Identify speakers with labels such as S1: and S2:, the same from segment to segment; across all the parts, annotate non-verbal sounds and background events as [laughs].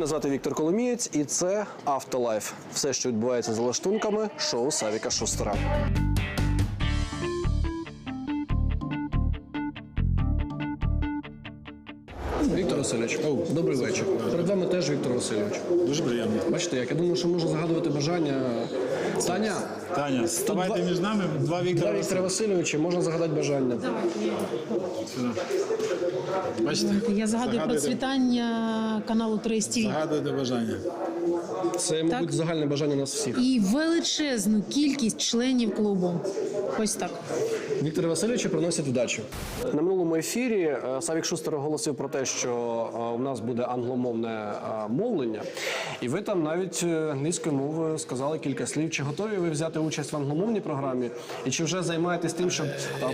S1: Мене звати Віктор Коломієць, і це Автолайф. Все, що відбувається за лаштунками шоу Савіка Шустера. Віктор Васильович, добрий вечір. Перед вами теж Віктор Васильович.
S2: Дуже приємно.
S1: Бачите, як я думаю, що можна загадувати бажання. Таня,
S2: Таня, ставайте між нами два Віктора.
S1: Віктора Васильовича можна загадати бажання.
S2: Сюди. Бачите?
S3: Я
S2: згадую
S3: процвітання каналу Трейс Загадую
S2: Загадуйте бажання.
S1: Це, мабуть, загальне бажання нас всіх.
S3: і величезну кількість членів клубу. Ось так.
S1: Віктора Васильовича приносять вдачу. На минулому ефірі е, Савік Шустер оголосив про те, що е, у нас буде англомовне е, мовлення, і ви там навіть англійською мовою сказали кілька слів. Чи готові ви взяти участь в англомовній програмі? І чи вже займаєтесь тим, щоб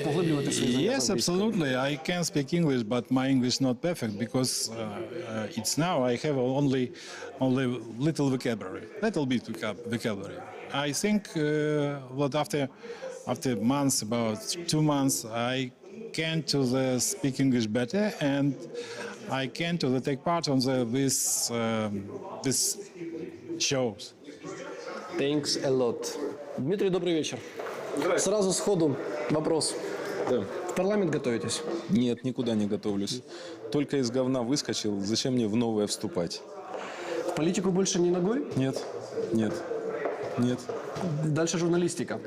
S1: поглиблювати з
S2: Yes, absolutely. I can speak English, but my English not perfect because uh, uh, it's now I have only only little vocabulary, little bit vocabulary. I think uh, what after after months, about two months, I can to the speak English better and I can to the take part on the this um, this shows.
S1: Thanks a lot. Дмитрий, добрый вечер. Сразу сходу вопрос.
S4: Да.
S1: В парламент готовитесь?
S4: Нет, никуда не готовлюсь. Только из говна выскочил. Зачем мне в новое вступать?
S1: В политику больше не ногой?
S4: Нет, нет, нет.
S1: Дальше журналистика.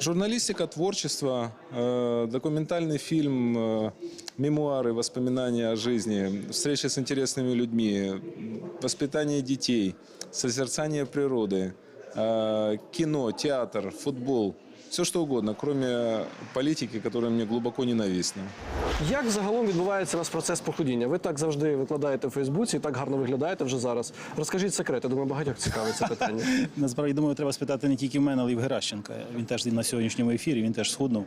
S4: Журналистика, творчество, э, документальный фильм, э, мемуары, воспоминания о жизни, встречи с интересными людьми, воспитание детей, созерцание природы, э, кино, театр, футбол. Все что угодно, кроме политики, которая мне глубоко ненавистна.
S1: Як загалом відбувається у вас процес похудіння? Ви так завжди викладаєте в Фейсбуці і так гарно виглядаєте вже зараз. Розкажіть секрет. Я думаю, багатьох цікавить це питання. [laughs]
S5: Насправді думаю, треба спитати не тільки в мене, але й в Геращенка. Він теж на сьогоднішньому ефірі, він теж схуднув.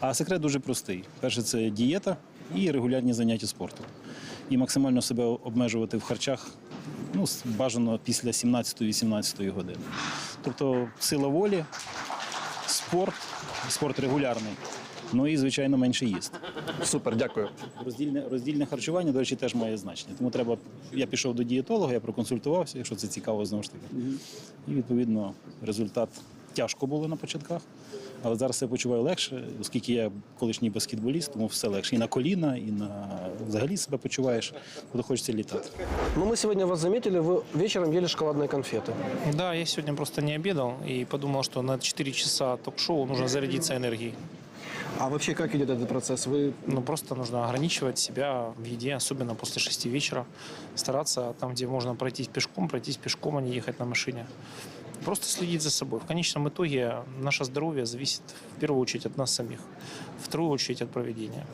S5: А секрет дуже простий: перше це дієта і регулярні заняття спорту. І максимально себе обмежувати в харчах. Ну, бажано після 17-18 години. Тобто сила волі, спорт, спорт регулярний. Ну і, звичайно, менше їсти.
S1: Супер, дякую.
S5: Роздільне, роздільне харчування, до речі, теж має значення. Тому треба. Я пішов до дієтолога, я проконсультувався, якщо це цікаво знову ж таки. І відповідно результат тяжко було на початках. Але зараз я почуваю легше, оскільки я колишній баскетболіст, тому все легше. І на коліна, і на взагалі себе почуваєш, коли хочеться літати.
S1: Ну, мы сегодня вас заметили, вы вечером ели шоколадные конфеты.
S6: Да, я сегодня просто не обедал и подумал, что на 4 часа ток-шоу нужно зарядиться энергией.
S1: А вообще, как идет этот процесс? Вы
S6: Ну, просто нужно ограничивать себя в еде, особенно после 6 вечера. Стараться там, где можно пройтись пешком, пройтись пешком, а не ехать на машине. Просто следить за собой. В конечном итоге наше здоровье зависит в первую очередь от нас самих, в вторую очередь от проведения.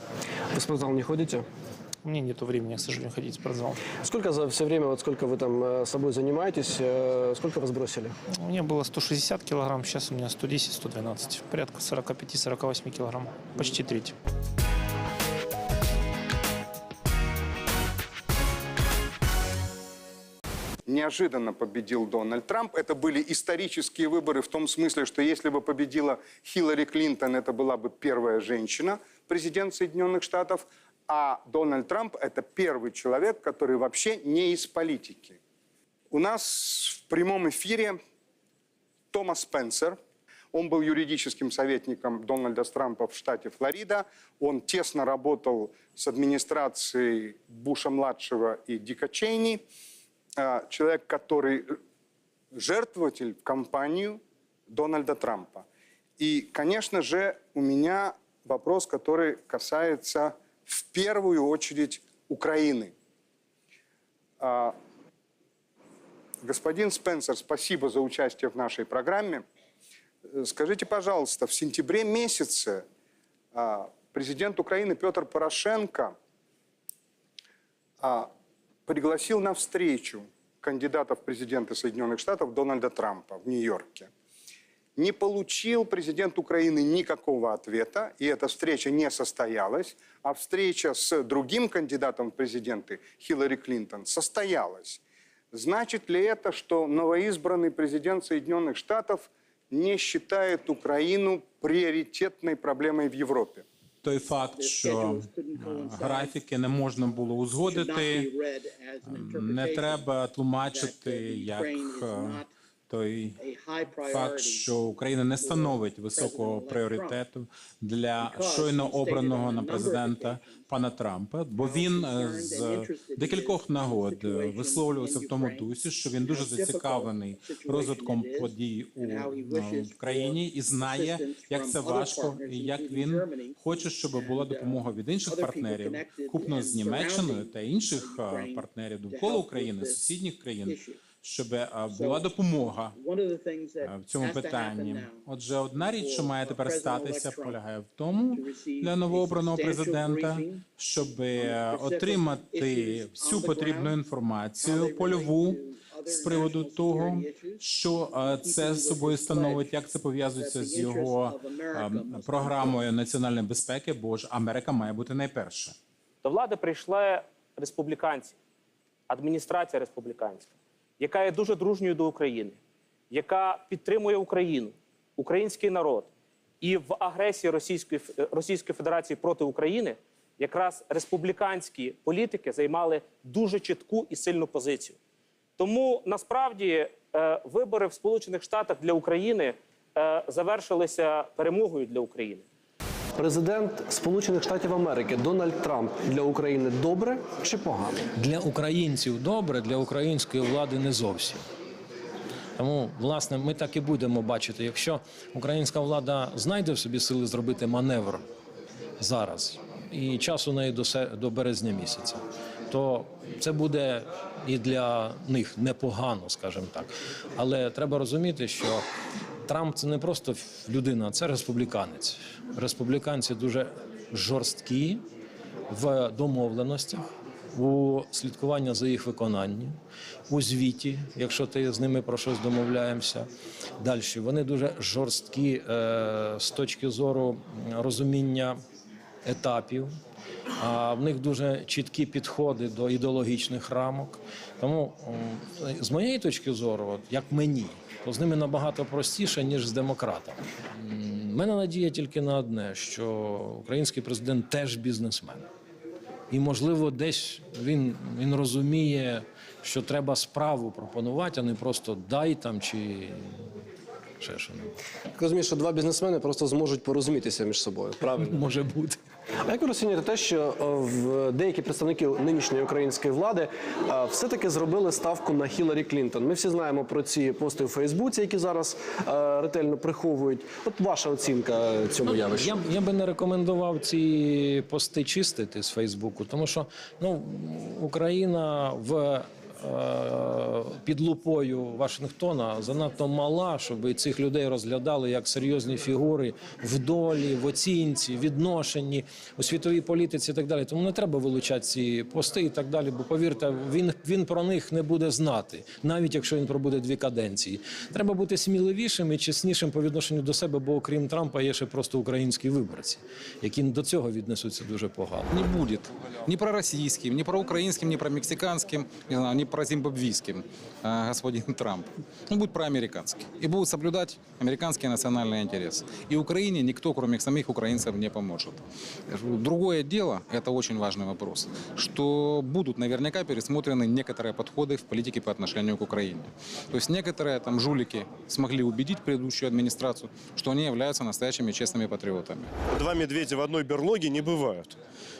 S1: в спортзал не ходите?
S6: У меня нет времени, к сожалению, ходить в спортзал.
S1: Сколько за все время, вот сколько вы там э, собой занимаетесь, э, сколько вы сбросили?
S6: У меня было 160 килограмм, сейчас у меня 110-112. Порядка 45-48 килограмм. Почти треть.
S7: Неожиданно победил Дональд Трамп. Это были исторические выборы в том смысле, что если бы победила Хиллари Клинтон, это была бы первая женщина, президент Соединенных Штатов, а Дональд Трамп – это первый человек, который вообще не из политики. У нас в прямом эфире Томас Спенсер. Он был юридическим советником Дональда Трампа в штате Флорида. Он тесно работал с администрацией Буша-младшего и Дика Чейни. А, Человек, который жертвователь в кампанию Дональда Трампа. И, конечно же, у меня вопрос, который касается в первую очередь Украины. А, Господин Спенсер, спасибо за участие в нашей программе. Э, Скажите, пожалуйста, в сентябре месяце а, президент Украины Петр Порошенко пригласил на встречу кандидата в президенты Соединенных Штатов Дональда Трампа в Нью-Йорке. Не получил президент Украины никакого ответа, и эта встреча не состоялась, а встреча с другим кандидатом в президенты Хиллари Клинтон состоялась. Значит ли это, что новоизбранный президент Соединенных Штатов не считает Украину приоритетной проблемой в Европе?
S8: Той факт, що графіки не можна було узгодити, не треба тлумачити як той факт, що Україна не становить високого пріоритету для щойно обраного на президента пана Трампа, бо він е, з декількох нагод е, висловлювався в тому дусі, що він дуже зацікавлений розвитком подій у е, країні і знає, як це важко, і як він хоче, щоб була допомога від інших партнерів, купно з Німеччиною та інших партнерів довкола України, сусідніх країн, щоб е, була допомога е, в цьому питанні. Отже, одна річ, що має тепер статися, полягає в тому для новообраного президента, щоб е, отримати всю потрібну інформацію польову з приводу того, що це з собою становить, як це пов'язується з його програмою національної безпеки, бо ж Америка має бути найперша.
S9: До влади прийшли республіканці, адміністрація республіканська, яка є дуже дружньою до України, яка підтримує Україну, український народ. І в агресії Російської, Російської Федерації проти України якраз республіканські політики займали дуже чітку і сильну позицію. Тому насправді е, вибори в Сполучених Штатах для України е, завершилися перемогою для України.
S1: Президент Сполучених Штатів Америки Дональд Трамп для України добре чи погано?
S10: Для українців добре, для української влади не зовсім. Тому, власне, ми так і будемо бачити, якщо українська влада знайде в собі сили зробити маневр зараз, і час у неї до, до березня місяця, то це буде і для них непогано, скажімо так. Але треба розуміти, що Трамп це не просто людина, це республіканець. Республіканці дуже жорсткі в домовленостях, у слідкуванні за їх виконанням, у звіті, якщо ти з ними про щось домовляємося. Далі вони дуже жорсткі е, з точки зору розуміння етапів. А в них дуже чіткі підходи до ідеологічних рамок. Тому, з моєї точки зору, як мені, то з ними набагато простіше, ніж з демократами. Мене надія тільки на одне: що український президент теж бізнесмен. І, можливо, десь він, він розуміє, що треба справу пропонувати, а не просто дай там чи ще що
S1: Я розумію, що два бізнесмени просто зможуть порозумітися між собою. Правильно?
S10: може бути.
S1: А як ви розцінюєте те, що е, в деякі представники нинішньої української влади е, все-таки зробили ставку на Хіларі Клінтон? Ми всі знаємо про ці пости у Фейсбуці, які зараз е, ретельно приховують. От ваша оцінка цьому явищу?
S10: Я, я би не рекомендував ці пости чистити з Фейсбуку, тому що ну, Україна в. Е, Під лупою Вашингтона занадто мала, щоб цих людей розглядали як серйозні фігури в долі, в оцінці, відношенні у світовій політиці і так далі. Тому не треба вилучати ці пости і так далі. Бо повірте, він, він про них не буде знати, навіть якщо він пробуде дві каденції. Треба бути сміливішим і чеснішим по відношенню до себе, бо окрім Трампа є ще просто українські виборці, які до цього віднесуться дуже погано.
S11: не будет ни пророссийским, ни проукраинским, ни промексиканским, не знаю, ни прозимбабвийским э, господин Трамп. Он будет проамериканский. И будет соблюдать американские национальные интересы. И Украине никто, кроме самих украинцев, не поможет. Другое дело, это очень важный вопрос, что будут наверняка пересмотрены некоторые подходы в политике по отношению к Украине. То есть некоторые там жулики смогли убедить предыдущую администрацию, что они являются настоящими честными патриотами.
S12: Два медведя в одной берлоге не бывают.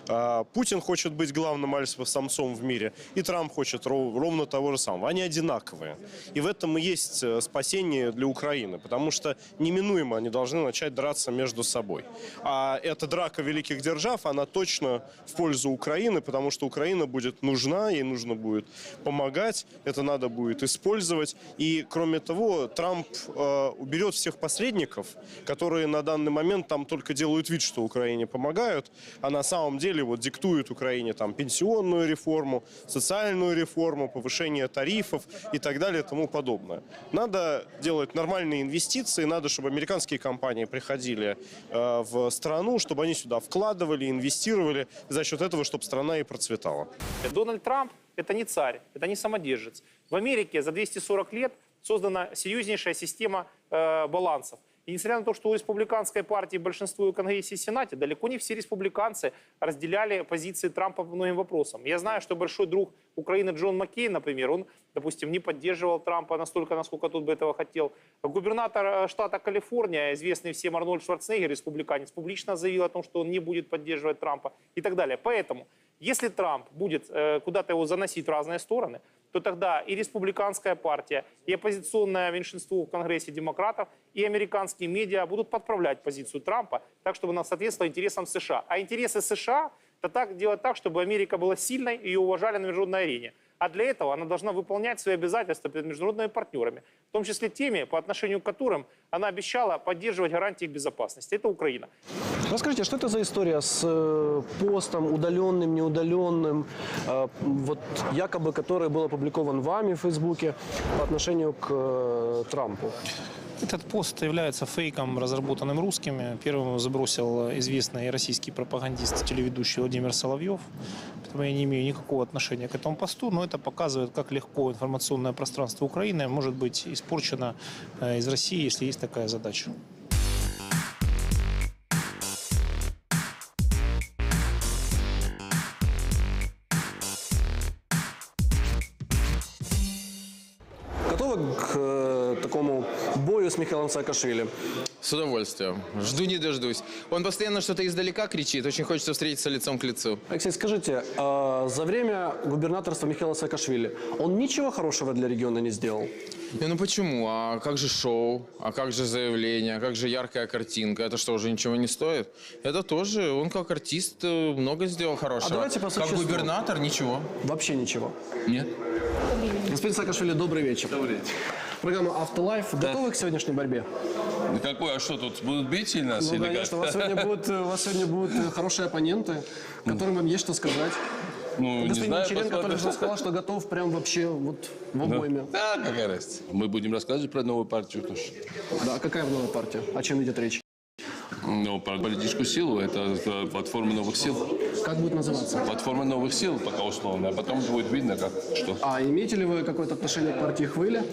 S12: А, Путин хочет быть главным альфа-самцом в мире, и Трамп хочет ровно того же самого. Они одинаковые. И в этом и есть э, спасение для Украины, потому что неминуемо они должны начать драться между собой. А эта драка великих держав, она точно в пользу Украины, потому что Украина будет нужна, ей нужно будет помогать, это надо будет использовать. И кроме того, Трамп э, уберет всех посредников, которые на данный момент там только делают вид, что Украине помогают, а на самом деле вот диктуют Украине там пенсионную реформу, социальную реформу, повышение тарифов и так далее и тому подобное. Надо делать нормальные инвестиции, надо, чтобы американские компании приходили э, в страну, чтобы они сюда вкладывали, инвестировали, за счет этого, чтобы страна и процветала.
S6: Дональд Трамп – это не царь, это не самодержец. В Америке за 240 лет создана серьезнейшая система э, балансов. И несмотря на то, что у республиканской партии большинство в Конгрессе и Сенате, далеко не все республиканцы разделяли позиции Трампа по многим вопросам. Я знаю, что большой друг Украины Джон Маккейн, например, он, допустим, не поддерживал Трампа настолько, насколько тот бы этого хотел. Губернатор э, штата Калифорния, известный всем Арнольд Шварценеггер, республиканец, публично заявил о том, что он не будет поддерживать Трампа и так далее. Поэтому, если Трамп будет э, куда-то его заносить в разные стороны, то тогда и республиканская партия, и оппозиционное меньшинство в Конгрессе демократов, и американские медиа будут подправлять позицию Трампа так, чтобы она соответствовала интересам США. А интересы США – это так, делать так, чтобы Америка была сильной, ее уважали на международной арене. А для этого она должна выполнять свои обязательства перед международными партнерами, в том числе теми, по отношению к которым она обещала поддерживать гарантии их безопасности. Это Украина.
S1: Расскажите, что это за история с э, постом удаленным, неудаленным, э, вот якобы который был опубликован вами в Фейсбуке по отношению к э, Трампу?
S6: Этот пост является фейком, разработанным русскими. Первым его забросил известный российский пропагандист, телеведущий Владимир Соловьев. Поэтому я не имею никакого отношения к этому посту, но это показывает, как легко информационное пространство Украины может быть испорчено э, из России, если есть такая задача.
S1: Саакашвили?
S13: С удовольствием. Жду не дождусь. Он постоянно что-то издалека кричит. Очень хочется встретиться лицом к лицу.
S1: Алексей, скажите, э, за время губернаторства Михаила Саакашвили он ничего хорошего для региона не сделал?
S13: Не, ну почему? А как же шоу? А как же заявление? А как же яркая картинка? Это что, уже ничего не стоит? Это тоже, он как артист э, много сделал хорошего.
S1: А давайте по
S13: как губернатор ничего.
S1: Вообще ничего.
S13: Нет.
S1: Господин Саакашвили, добрый вечер.
S14: Добрый
S1: Программа «Автолайф» готовы к сегодняшней борьбе?
S14: Какой, а что тут, будут бить нас
S1: Ну,
S14: или
S1: конечно, у
S14: как?
S1: вас сегодня [laughs] будут, у вас сегодня будут э, хорошие оппоненты, которым вам есть что сказать.
S14: Ну, не
S1: Господин
S14: знаю,
S1: Гончаренко только что сказал, что готов прям вообще вот в обойме.
S14: Да, какая разница. Мы будем рассказывать про новую партию тоже.
S1: Да, а какая новая партия? О чем идет речь?
S14: Ну, про политическую силу, это платформа новых сил.
S1: Как будет называться?
S14: Платформа новых сил пока условно, а потом будет видно, как что.
S1: А имеете ли вы какое-то отношение к партии Хвыля?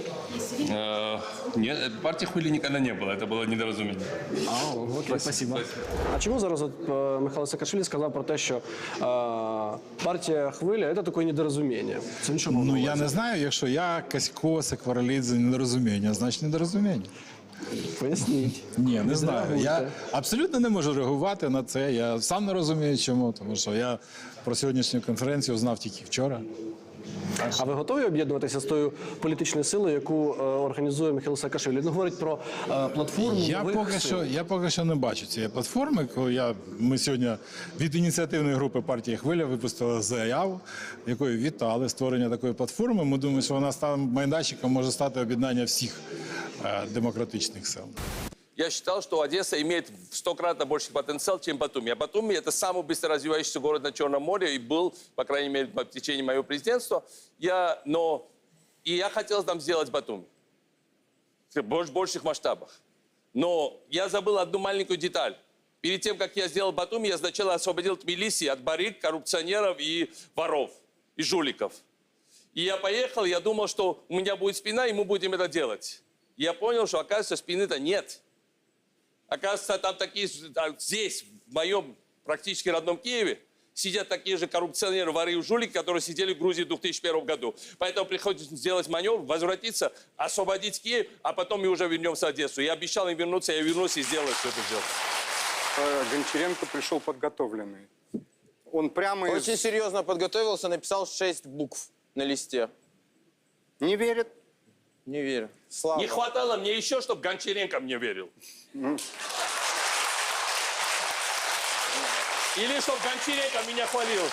S14: Э, Нет, э, партии Хвили никогда не было, это было недоразумение.
S1: А, окей, спасибо. А чому зараз от, е, Михайло Саакашвілі сказав про те, що е, партія Хвиля це таке недорозуміння? Це нічого мав на
S2: Ну я
S1: увазі.
S2: не знаю, якщо я Касько, Кваралідзе, недорозуміння, значить недорозуміння.
S1: Поясніть.
S2: Ні, не знаю. Я
S1: Відреагуйте.
S2: абсолютно не можу реагувати на це. Я сам не розумію, чому, тому що я про сьогоднішню конференцію знав тільки вчора.
S1: А ви готові об'єднуватися з тою політичною силою, яку е, організує Михайло Саакашвілі? Він говорить про е, платформу
S2: Я
S1: нових
S2: поки
S1: сил.
S2: що я поки що не бачу цієї платформи. Коли я ми сьогодні від ініціативної групи партії Хвиля випустили заяву, якою вітали створення такої платформи. Ми думаємо, що вона стане майданчиком може стати об'єднання всіх е, демократичних сил.
S15: Я считал, что Одесса имеет в стократно больше потенциал, чем Батуми. А Батуми – это самый быстро развивающийся город на Черном море и был, по крайней мере, в течение моего президентства. Я, но и я хотел там сделать Батуми в больш- больших масштабах. Но я забыл одну маленькую деталь. Перед тем, как я сделал Батуми, я сначала освободил Тбилиси от барыг, коррупционеров и воров, и жуликов. И я поехал, я думал, что у меня будет спина, и мы будем это делать. Я понял, что, оказывается, спины-то нет. Оказывается, там такие, а, здесь, в моем практически родном Киеве, сидят такие же коррупционеры, воры и жулики, которые сидели в Грузии в 2001 году. Поэтому приходится сделать маневр, возвратиться, освободить Киев, а потом мы уже вернемся в Одессу. Я обещал им вернуться, я вернусь и сделаю все это дело.
S7: Э, Гончаренко пришел подготовленный. Он прямо из...
S13: Очень серьезно подготовился, написал шесть букв на листе.
S7: Не верит?
S13: Не верю. Слава.
S15: Не хватало мне еще, чтобы Гончаренко мне верил. Или чтобы Гончаренко меня хвалил.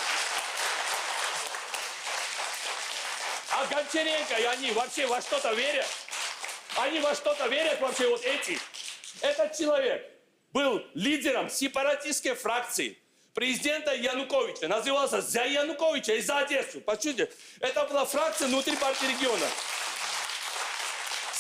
S15: А Гончаренко и они вообще во что-то верят? Они во что-то верят вообще, вот эти? Этот человек был лидером сепаратистской фракции президента Януковича. Назывался «За Януковича» и «За Одессу». Почувствуйте, это была фракция внутри партии региона.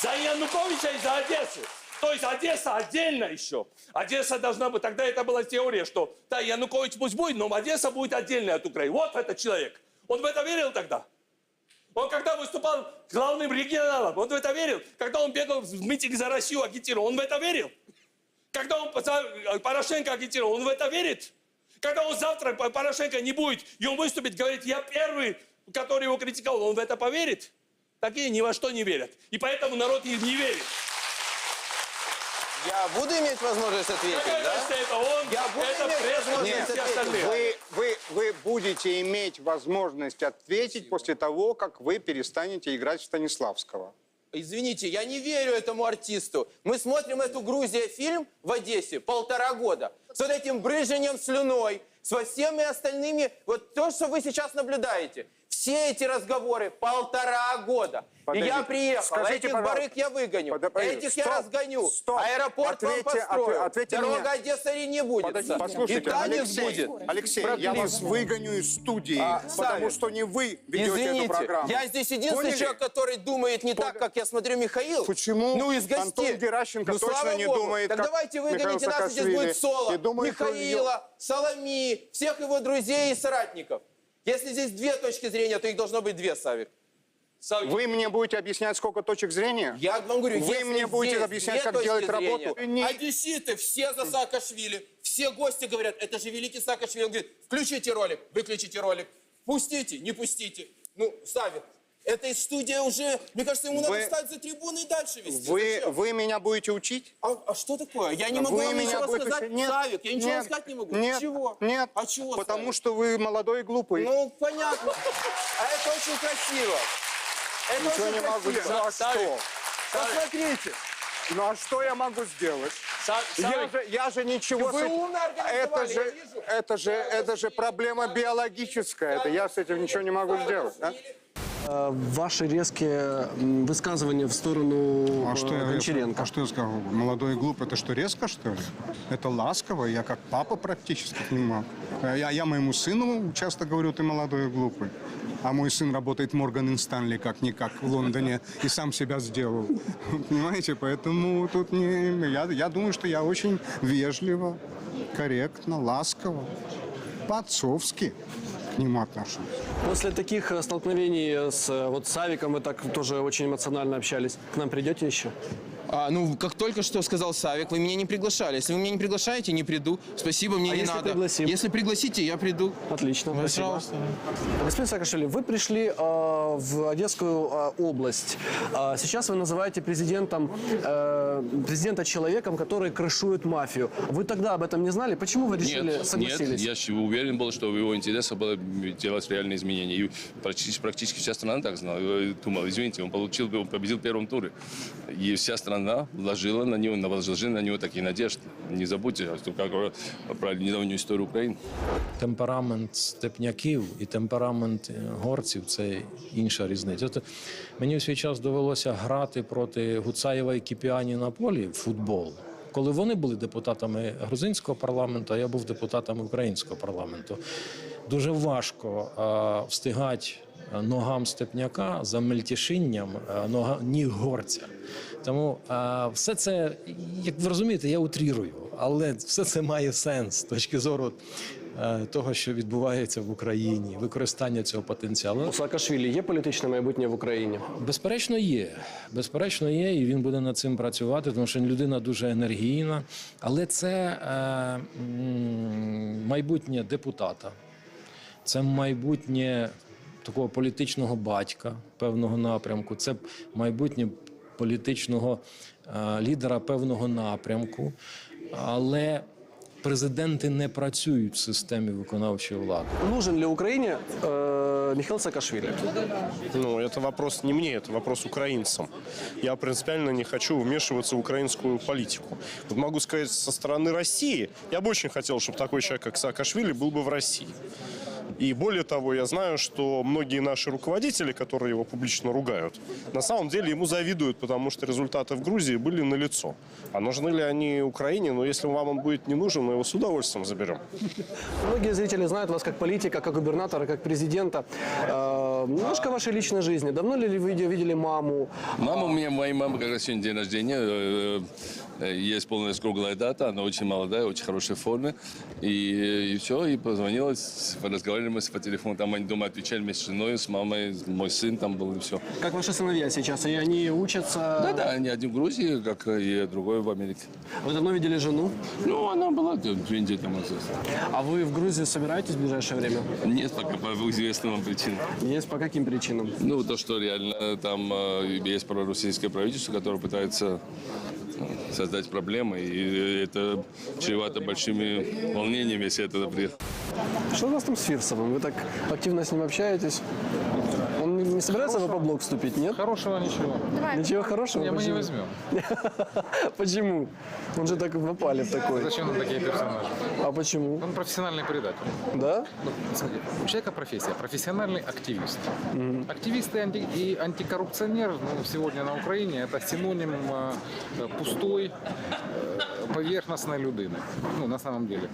S15: За Януковича и за Одессу. То есть Одесса отдельно еще. Одесса должна быть... Тогда это была теория, что да, Янукович пусть будет, но Одесса будет отдельно от Украины. Вот этот человек. Он в это верил тогда. Он когда выступал главным регионалом, он в это верил. Когда он бегал в митинг за Россию, агитировал, он в это верил. Когда он за- Порошенко агитировал, он в это верит? Когда он завтра, По- Порошенко не будет, и он выступит, говорит, я первый, который его критиковал, он в это поверит? Такие ни во что не верят. И поэтому народ им не верит.
S16: Я буду иметь возможность ответить,
S15: Какая
S16: да?
S15: разница, это он,
S16: Я буду
S15: это
S16: иметь
S15: пресс,
S16: возможность ответить.
S7: Вы, вы, вы будете иметь возможность ответить после того, как вы перестанете играть в Станиславского.
S16: Извините, я не верю этому артисту. Мы смотрим эту Грузия фильм в Одессе полтора года с вот этим брыжением слюной, со всеми остальными, вот то, что вы сейчас наблюдаете. Все эти разговоры полтора года.
S7: Подождите,
S16: И я приехал,
S7: скажите,
S16: этих барыг я выгоню,
S7: Подо-
S16: этих я
S7: стоп,
S16: разгоню,
S7: стоп.
S16: аэропорт вам
S7: Ответьте,
S16: построю,
S7: отве- ответьте
S16: дорога. Одесса не будет.
S7: Подождите, послушайте,
S16: и танец
S7: Алексей,
S16: будет.
S7: Алексей, я вас выгоню из студии,
S16: А,
S7: потому что не вы ведете
S16: Извините,
S7: эту программу.
S16: я здесь единственный
S7: Поняли?
S16: человек, который думает не так, как я смотрю Михаил.
S7: Почему?
S16: Ну, из гостей.
S7: Антон Геращенко
S16: ну,
S7: точно не
S16: Богу.
S7: думает,
S16: Так
S7: как
S16: давайте выгоните нас, здесь
S7: Саакашвили.
S16: будет соло. Михаила, Соломи, всех его друзей и соратников. Если здесь две точки зрения, то их должно быть две, Савик.
S7: Вы мне будете объяснять, сколько точек зрения?
S16: Я вам говорю,
S7: Вы
S16: если
S7: мне будете
S16: здесь
S7: объяснять,
S16: две
S7: как
S16: точки
S7: делать
S16: зрения,
S7: работу? Не-
S16: Одесситы все за Саакашвили. Все гости говорят, это же великий Саакашвили. Он говорит, включите ролик, выключите ролик. Пустите, не пустите. Ну, Савик, эта студия уже, мне кажется, ему
S7: Вы-
S16: надо встать за трибуны и дальше вести.
S7: Вы,
S16: Зачем?
S7: вы меня будете учить?
S16: А, а что такое? Я не могу
S7: Вы
S16: вам
S7: меня
S16: ничего
S7: будете
S16: сказать.
S7: учить? Нет,
S16: Савик, я ничего
S7: нет,
S16: сказать не могу.
S7: Нет,
S16: Чего?
S7: Нет.
S16: А чего,
S7: Потому
S16: Савик?
S7: что вы молодой и глупый.
S16: Ну, понятно. А это очень красиво. Это
S7: Ничего
S16: очень
S7: не могу
S16: красиво.
S7: сделать. Ну а что?
S16: Посмотрите.
S7: Ну а что я могу сделать? Я
S16: Савик,
S7: же, я же ничего...
S16: Вы
S7: с этим-
S16: умно организовали,
S7: это же,
S16: вижу.
S7: это же, это же проблема биологическая. Это я с этим ничего не могу сделать.
S1: Э, Ваши резкие высказывания в сторону
S17: А что,
S1: э,
S17: я,
S1: Гончаренко.
S17: а что я скажу? Молодой и глупый, это что, резко, что ли? Это ласково, я как папа практически к нему. Э, Я, я моему сыну часто говорю, ты молодой и глупый. А мой сын работает Морган и Станли, как-никак, в Лондоне, и сам себя сделал. [laughs] Понимаете, поэтому тут не... Я, я думаю, что я очень вежливо, корректно, ласково, по-отцовски нему отношусь.
S1: После таких э, столкновений с э, вот Савиком вы так тоже очень эмоционально общались. К нам придете еще?
S13: А, ну, как только что сказал Савик, вы меня не приглашали. Если вы меня не приглашаете, не приду. Спасибо, мне
S1: А
S13: не
S1: если
S13: надо.
S1: пригласим?
S13: Если пригласите, я приду.
S1: Отлично, спасибо.
S13: Пожалуйста.
S1: Господин Саакашвили, вы пришли э, в Одесскую э, область. А сейчас вы называете президентом, э, президента человеком, который крышует мафию. Вы тогда об этом не знали? Почему вы решили,
S14: Нет,
S1: согласились?
S14: нет, я уверен был, что в его интересах было делать реальные изменения. И практически, практически вся страна так знала. Я думал, извините, он получил, он победил в первом туре. И вся страна вложила на него, возложила на него такие надежды. Не забудьте, про недавнюю историю Украины.
S10: темперамент степняків і темперамент е, горців це інша різниця. От мені в свій час довелося грати проти Гуцаєва і Кіпіані на полі в футбол. Коли вони були депутатами грузинського парламенту, а я був депутатом українського парламенту. Дуже важко е, встигати ногам степняка за мельтішинням е, нога, ніг горця. Тому е, все це, як ви розумієте, я утрірую, але все це має сенс з точки зору е, того, що відбувається в Україні, використання цього потенціалу.
S1: У Саакашвілі є політичне майбутнє в Україні?
S10: Безперечно, є. Безперечно, є, і він буде над цим працювати, тому що людина дуже енергійна. Але це е, м, майбутнє депутата, це майбутнє такого політичного батька певного напрямку, це майбутнє політичного е, лідера певного напрямку. Але президенти не працюють в системі виконавчої влади.
S1: Нужен ли Украине э, Михаил Саакашвили?
S12: Ну, это вопрос не мне, это вопрос украинцам. Я принципиально не хочу вмешиваться в украинскую политику. Вот могу сказать, со стороны России, я бы очень хотел, чтобы такой человек, как Саакашвили, был бы в России. И более того, я знаю, что многие наши руководители, которые его публично ругают, на самом деле ему завидуют, потому что результаты в Грузии были налицо. А нужны ли они Украине? Но если вам он будет не нужен, мы его с удовольствием заберем.
S1: Многие зрители знают вас как политика, как губернатора, как президента. Э, э, немножко вашей личной жизни. Давно ли вы видели маму?
S15: Мама у меня, моей мамы как раз сегодня день рождения. Э, Ей исполнилась круглая дата, она очень молодая, очень хорошей форме. И, и все, и позвонила, разговаривали мы по телефону. Там они дома отвечали вместе с женой, с мамой, мой сын там был, и все.
S1: Как ваши сыновья сейчас? И они учатся?
S15: Да-да, они один в Грузии, как и другой в Америке.
S1: Вы давно видели жену?
S15: Ну, она была две недели назад.
S1: А вы в Грузию собираетесь в ближайшее время?
S15: Нет, пока по известным вам причинам.
S1: Есть по каким причинам?
S15: Ну, то, что реально там э, есть пророссийское правительство, которое пытается создать проблемы, и это чревато большими волнениями, если это приехал.
S1: Что у вас там с Фирсовым? Вы так активно с ним общаетесь? Не- собирается в блок вступить, нет?
S11: Хорошего ничего.
S1: Ничего хорошего?
S11: Не, мы не
S1: Почему?
S11: возьмем. [laughs]
S1: Почему? Он же так попали в такой.
S11: Зачем нам такие персонажи?
S1: А почему?
S11: Он профессиональный предатель.
S1: Да?
S11: Ну, смотри, у человека профессия, профессиональный активист. Активист и, анти- и антикоррупционер ну, сегодня на Украине это синоним э, э, пустой э, поверхностной людины. Ну, на самом деле.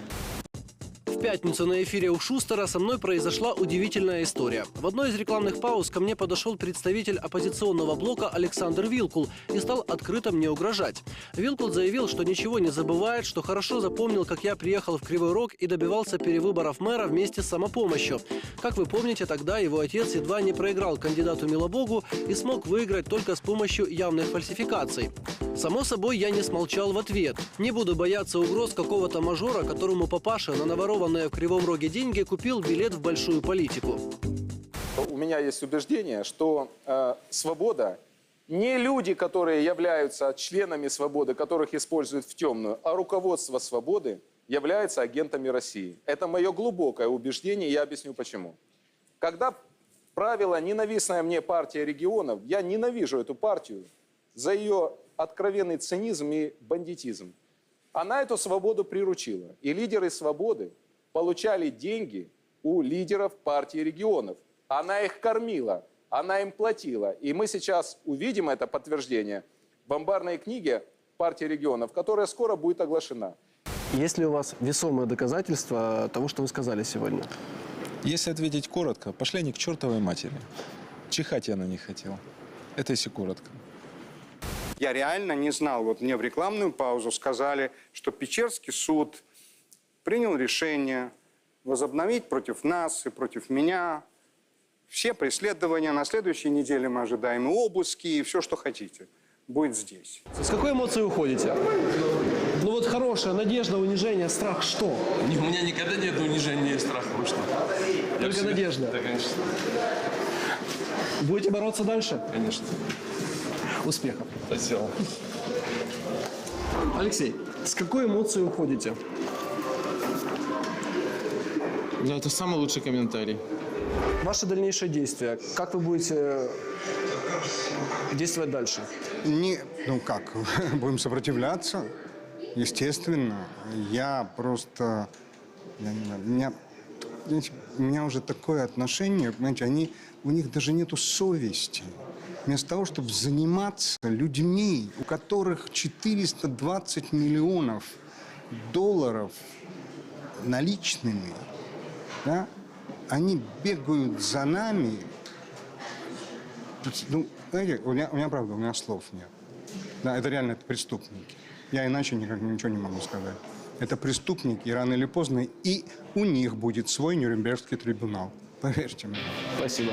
S1: В пятницу на эфире у Шустера со мной произошла удивительная история. В одной из рекламных пауз ко мне подошел представитель оппозиционного блока Александр Вилкул и стал открыто мне угрожать. Вилкул заявил, что ничего не забывает, что хорошо запомнил, как я приехал в Кривой Рог и добивался перевыборов мэра вместе с самопомощью. Как вы помните, тогда его отец едва не проиграл кандидату Милобогу и смог выиграть только с помощью явных фальсификаций. Само собой, я не смолчал в ответ. Не буду бояться угроз какого-то мажора, которому папаша на наворованные в Кривом Роге деньги купил билет в большую политику.
S4: У меня есть убеждение, что э, свобода не люди, которые являются членами свободы, которых используют в темную, а руководство свободы является агентами России. Это мое глубокое убеждение, я объясню почему. Когда правила ненавистная мне партия регионов, я ненавижу эту партию за ее откровенный цинизм и бандитизм. Она эту свободу приручила. И лидеры свободы получали деньги у лидеров партии регионов. Она их кормила, она им платила. И мы сейчас увидим это подтверждение в амбарной книге партии регионов, которая скоро будет оглашена.
S1: Есть ли у вас весомые доказательства того, что вы сказали сегодня?
S18: Если ответить коротко, пошли они к чертовой матери. Чихать я на них хотел. Это если коротко.
S19: Я реально не знал. Вот мне в рекламную паузу сказали, что Печерский суд принял решение возобновить против нас и против меня все преследования. На следующей неделе мы ожидаем и обыски, и все, что хотите. Будет здесь.
S1: С какой эмоцией уходите? Ну вот хорошая надежда, унижение, страх, что?
S15: У меня никогда нет унижения и страха. Вы что?
S1: Только
S15: всегда-
S1: надежда.
S15: Да, конечно.
S1: Будете бороться дальше?
S15: Конечно.
S1: Успехов.
S15: Спасибо.
S1: Алексей, с какой эмоцией уходите?
S13: Да, это самый лучший комментарий.
S1: Ваши дальнейшие действия. Как вы будете действовать дальше?
S7: Не, ну как, [laughs] будем сопротивляться, естественно. Я просто, я не знаю, у меня, знаете, у меня уже такое отношение, понимаете, они, у них даже нету совести. Вместо того, чтобы заниматься людьми, у которых 420 миллионов долларов наличными, да, они бегают за нами, ну, знаете, у меня, у меня правда, у меня слов нет. Да, это реально это преступники. Я иначе никак ничего не могу сказать. Это преступники, рано или поздно и у них будет свой Нюрнбергский трибунал. Поверьте мне.
S1: Спасибо.